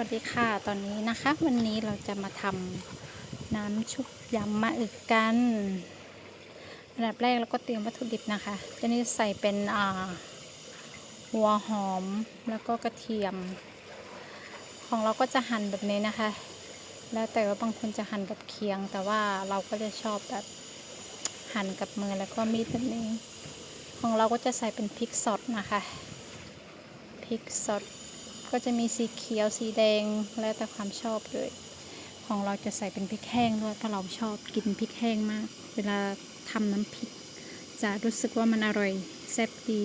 วัสดีค่ะตอนนี้นะคะ วันนี้เราจะมาทำน้ำชุบยำมะอึกกันอันดับแรกเราก็เตรียมวัตถุดิบนะคะจะนี่ใส่เป็นอ่าหัวหอมแล้วก็กระเทียม ของเราก็จะหั่นแบบนี้นะคะ แล้วแต่ว่าบางคนจะหั่นกับเคียง แต่ว่าเราก็จะชอบแบบหั่นกับมือแล้วก็มีดแบบนี้ ของเราก็จะใส่เป็นพริกสดนะคะพริกสด ก็จะมีสีเขียวสีแดงแล้วแต่ความชอบเลย ของเราจะใส่เป็นพริกแห้งด้วยเพราะเราชอบกินพริกแห้งมาก เวลาทำน้ำพริก จะรู้สึกว่ามันอร่อยแซ่บดี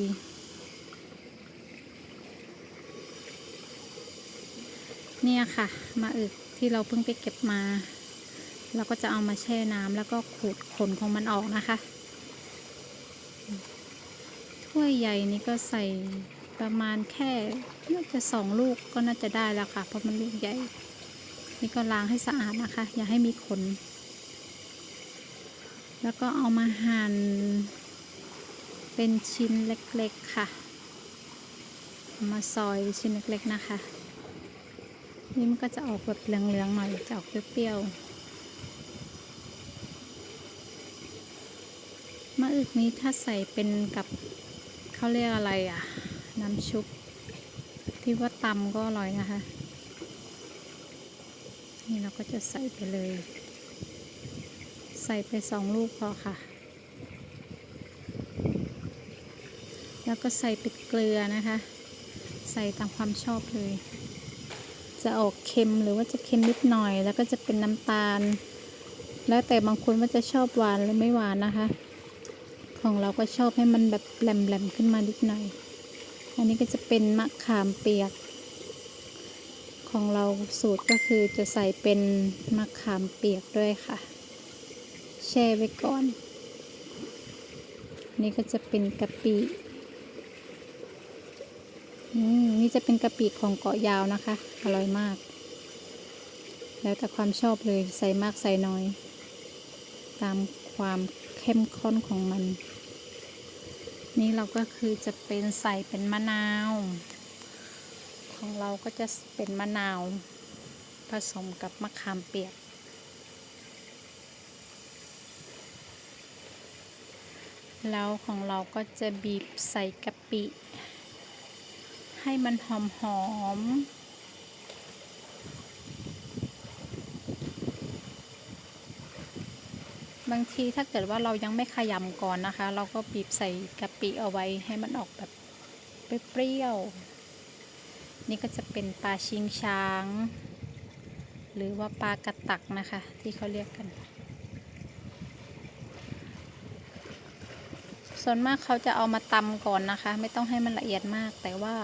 เนี่ยค่ะ มาอึกที่เราเพิ่งไปเก็บมา เราก็จะเอามาแช่น้ำแล้วก็ขูดขนของมันออกนะคะ ถ้วยใหญ่นี้ก็ใส่ ประมาณแค่น่าจะสองลูกก็น่าจะได้แล้วค่ะ เพราะมันลูกใหญ่ นี่ก็ล้างให้สะอาดนะคะ อย่าให้มีขน แล้วก็เอามาหั่นเป็นชิ้นเล็กๆค่ะามาซอยชิ้นเล็กๆนะคะนี่มันก็จะออกแบบเหลืองๆหน่อยจะออกเปรี้ยวๆมะอึกนี้ถ้าใส่เป็นกับเขาเรียกอะไรอะ น้ำชุบ ที่ว่าตำก็อร่อยนะคะ นี่เราก็จะใส่ไปเลย ใส่ไปสองลูกพอค่ะ แล้วก็ใส่เป็ดเกลือนะคะ ใส่ตามความชอบเลย จะออกเค็มหรือว่าจะเค็มนิดหน่อย แล้วก็จะเป็นน้ำตาล แล้วแต่บางคนว่าจะชอบหวานหรือไม่หวานนะคะของเราก็ชอบให้มันแบบแหลมๆขึ้นมานิดหน่อย อันนี้ก็จะเป็นมะขามเปียก ของเราสูตรก็คือจะใส่เป็นมะขามเปียกด้วยค่ะ แช่ไว้ก่อน นี่ก็จะเป็นกะปิอนี่จะเป็นกะปิของเกาะยาวนะคะ อร่อยมาก แล้วแต่ความชอบเลยใส่มากใส่น้อย ตามความเข้มข้นของมัน นี่เราก็คือจะเป็นใส่เป็นมะนาว ของเราก็จะเป็นมะนาว ผสมกับมะขามเปียก แล้วของเราก็จะบีบใส่กะปิ ให้มันหอมหอม บางทีถ้าเกิดว่าเรายังไม่ขยำก่อนนะคะ เราก็บีบใส่กะปิเอาไว้ให้มันออกแบบเปรี้ยวๆนี่ก็จะเป็นปลาชิงช้าง หรือว่าปลากระตักนะคะ ที่เขาเรียกกัน ส่วนมากเขาจะเอามาตำก่อนนะคะ ไม่ต้องให้มันละเอียดมาก แต่ว่า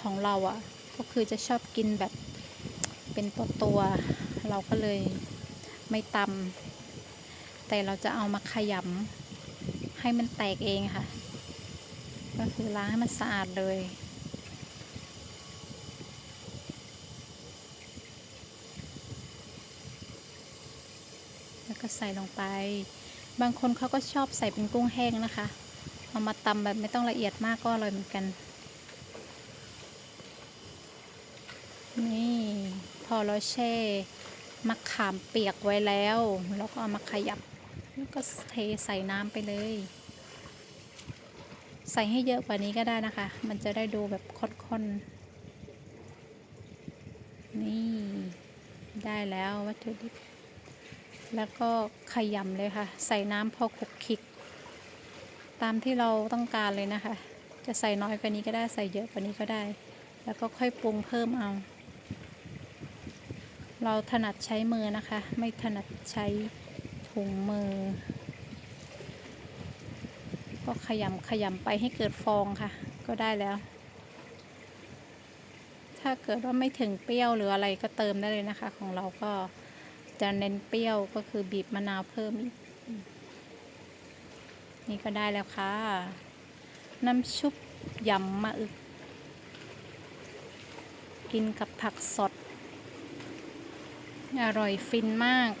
ของเราอะ่ะ ก็คือจะชอบกินแบบเป็นตัวตัวเราก็เลยไม่ตำ แต่เราจะเอามาขยำให้มันแตกเองค่ะ ก็คือล้างให้มันสะอาดเลย แล้วก็ใส่ลงไป บางคนเขาก็ชอบใส่เป็นกุ้งแห้งนะคะ เอามาตำแบบไม่ต้องละเอียดมากก็อร่อยเหมือนกัน นี่พอเราแช่มะขามเปียกไว้แล้วเราก็เอามาขยับ แล้วก็เทใส่น้ำไปเลย ใส่ให้เยอะกว่านี้ก็ได้นะคะ มันจะได้ดูแบบข้นๆ นี่ได้แล้ววัตถุดิบ แล้วก็ขยำเลยค่ะ ใส่น้ำพอคลุกคลิก ตามที่เราต้องการเลยนะคะ จะใส่น้อยกว่านี้ก็ได้ใส่เยอะกว่านี้ก็ได้ แล้วก็ค่อยปรุงเพิ่มเอาเราถนัดใช้มือนะคะ ไม่ถนัดใช้ ถุงมือ ก็ขยำขยำไปให้เกิดฟองค่ะ ก็ได้แล้ว ถ้าเกิดว่าไม่ถึงเปรี้ยวหรืออะไรก็เติมได้เลยนะคะ ของเราก็จะเน้นเปรี้ยวก็คือบีบมะนาวเพิ่มอีกนี่ก็ได้แล้วค่ะ น้ำชุบยำมะอึก กินกับผักสด อร่อยฟินมาก